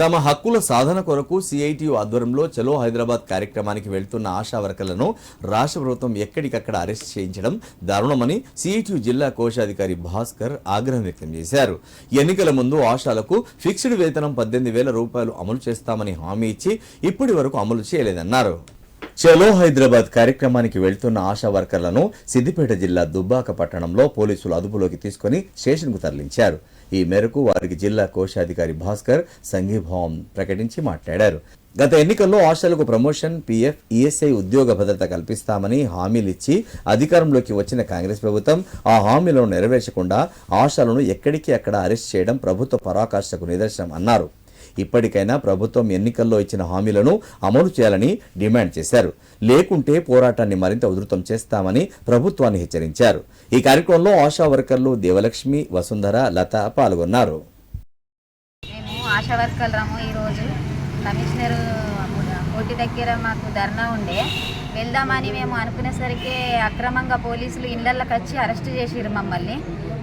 తమ హక్కుల సాధన కొరకు సిఐటియు ఆధ్వర్యంలో చలో హైదరాబాద్ కార్యక్రమానికి వెళ్తున్న ఆశా వర్కర్లను రాష్ట్ర ప్రభుత్వం ఎక్కడికక్కడ అరెస్ట్ చేయించడం దారుణమని సిఐటియు జిల్లా కోశాధికారి భాస్కర్ ఆగ్రహం వ్యక్తం చేశారు. ఎన్నికల ముందు ఆశాలకు ఫిక్స్డ్ వేతనం పద్దెనిమిది వేల రూపాయలు అమలు చేస్తామని హామీ ఇచ్చి ఇప్పటి వరకు అమలు చేయలేదన్నారు. చలో హైదరాబాద్ కార్యక్రమానికి వెళ్తున్న ఆశా వర్కర్లను సిద్దిపేట జిల్లా దుబ్బాక పట్టణంలో పోలీసులు అదుపులోకి తీసుకుని స్టేషన్కు తరలించారు. ఈ మేరకు వారికి జిల్లా కోశాధికారి భాస్కర్ సంఘీభావం ప్రకటించి మాట్లాడారు. గత ఎన్నికల్లో ఆశలకు ప్రమోషన్ పీఎఫ్ ఈఎస్ఐ ఉద్యోగ భద్రత కల్పిస్తామని హామీలిచ్చి అధికారంలోకి వచ్చిన కాంగ్రెస్ ప్రభుత్వం ఆ హామీలను నెరవేర్చకుండా ఆశలను ఎక్కడికి అక్కడ అరెస్ట్ చేయడం ప్రభుత్వ పరాకాష్ఠకు నిదర్శనం అన్నారు. ఇప్పటికైనా ప్రభుత్వం ఎన్నికల్లో ఇచ్చిన హామీలను అమలు చేయాలని డిమాండ్ చేశారు. లేకుంటే పోరాటాన్ని మరింత ఉధృతం చేస్తామని ప్రభుత్వాన్ని హెచ్చరించారు. ఈ కార్యక్రమంలో ఆశా వర్కర్లు దేవలక్ష్మి వసుంధర లత పాల్గొన్నారు. మేము ఆశా వర్కర్లము ఈరోజు కమిషనర్ కోటి దగ్గర మాకు ధర్నా ఉండే. వెళ్దామని మేము అనుకునేసరికి అక్రమంగా పోలీసులు ఇళ్ళకి వచ్చి అరెస్ట్ చేసిరు మమ్మల్ని.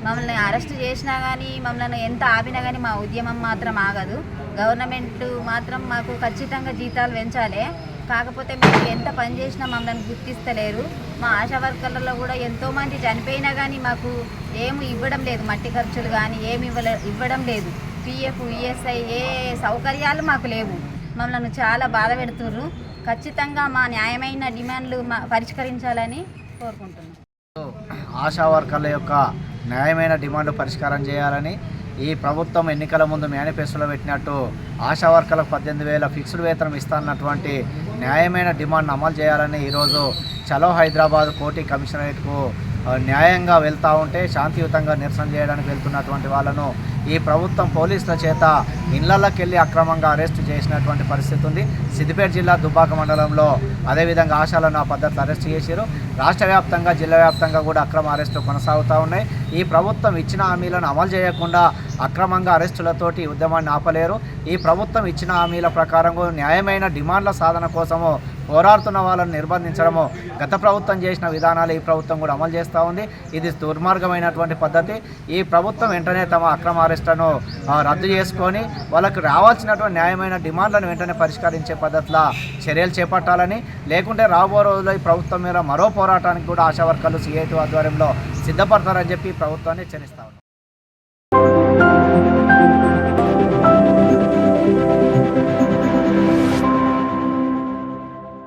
మమ్మల్ని అరెస్ట్ చేసినా కానీ మమ్మల్ని ఎంత ఆపినా కానీ మా ఉద్యమం మాత్రం ఆగదు. గవర్నమెంట్ మాత్రం మాకు ఖచ్చితంగా జీతాలు పెంచాలి. కాకపోతే మేము ఎంత పని చేసినా మమ్మల్ని గుర్తిస్తలేరు. మా ఆశా వర్కర్లలో కూడా ఎంతోమంది చనిపోయినా కానీ మాకు ఏమి ఇవ్వడం లేదు. మట్టి ఖర్చులు కానీ ఏమి ఇవ్వలే ఇవ్వడం లేదు. పిఎఫ్ ఈఎస్ఐ ఏ సౌకర్యాలు మాకు లేవు. మమ్మల్ని చాలా బాధ పెడుతుర్రు. ఖచ్చితంగా మా న్యాయమైన డిమాండ్లు పరిష్కరించాలని కోరుకుంటున్నాం. ఆశా వర్కర్ల యొక్క న్యాయమైన డిమాండ్ పరిష్కారం చేయాలని ఈ ప్రభుత్వం ఎన్నికల ముందు మేనిఫెస్టోలో పెట్టినట్టు ఆశా వర్కర్లకు పద్దెనిమిది వేల ఫిక్స్డ్ వేతనం ఇస్తానన్నటువంటి న్యాయమైన డిమాండ్ అమలు చేయాలని ఈరోజు చలో హైదరాబాద్ కోటి కమిషనరేట్కు న్యాయంగా వెళ్తూ ఉంటే శాంతియుతంగా నిరసన చేయడానికి వెళ్తున్నటువంటి వాళ్ళను ఈ ప్రభుత్వం పోలీసుల చేత ఇళ్ళలోకి వెళ్ళి అక్రమంగా అరెస్ట్ చేసినటువంటి పరిస్థితి ఉంది. సిద్దిపేట జిల్లా దుబ్బాక మండలంలో అదేవిధంగా ఆశాలను ఆ పద్ధతిలో అరెస్ట్ చేశారు. రాష్ట్ర వ్యాప్తంగా జిల్లా వ్యాప్తంగా కూడా అక్రమ అరెస్టులు కొనసాగుతూ ఉన్నాయి. ఈ ప్రభుత్వం ఇచ్చిన హామీలను అమలు చేయకుండా అక్రమంగా అరెస్టులతోటి ఉద్యమాన్ని ఆపలేరు. ఈ ప్రభుత్వం ఇచ్చిన హామీల ప్రకారం న్యాయమైన డిమాండ్ల సాధన కోసము పోరాడుతున్న వాళ్ళని నిర్బంధించడము గత ప్రభుత్వం చేసిన విధానాలు ఈ ప్రభుత్వం కూడా అమలు చేస్తూ ఉంది. ఇది దుర్మార్గమైనటువంటి పద్ధతి. ఈ ప్రభుత్వం వెంటనే తమ అక్రమ అరెస్టులను రద్దు చేసుకొని వాళ్ళకు రావాల్సినటువంటి న్యాయమైన డిమాండ్లను వెంటనే పరిష్కరించే పద్ధతిలో చర్యలు చేపట్టాలని లేకుంటే రాబో రోజుల్లో ఈ ప్రభుత్వం మీద మరో పోరాటానికి కూడా ఆశా వర్గాలు సిఐటి ఆధ్వర్యంలో సిద్ధపడతారని చెప్పి ప్రభుత్వాన్ని హెచ్చరిస్తా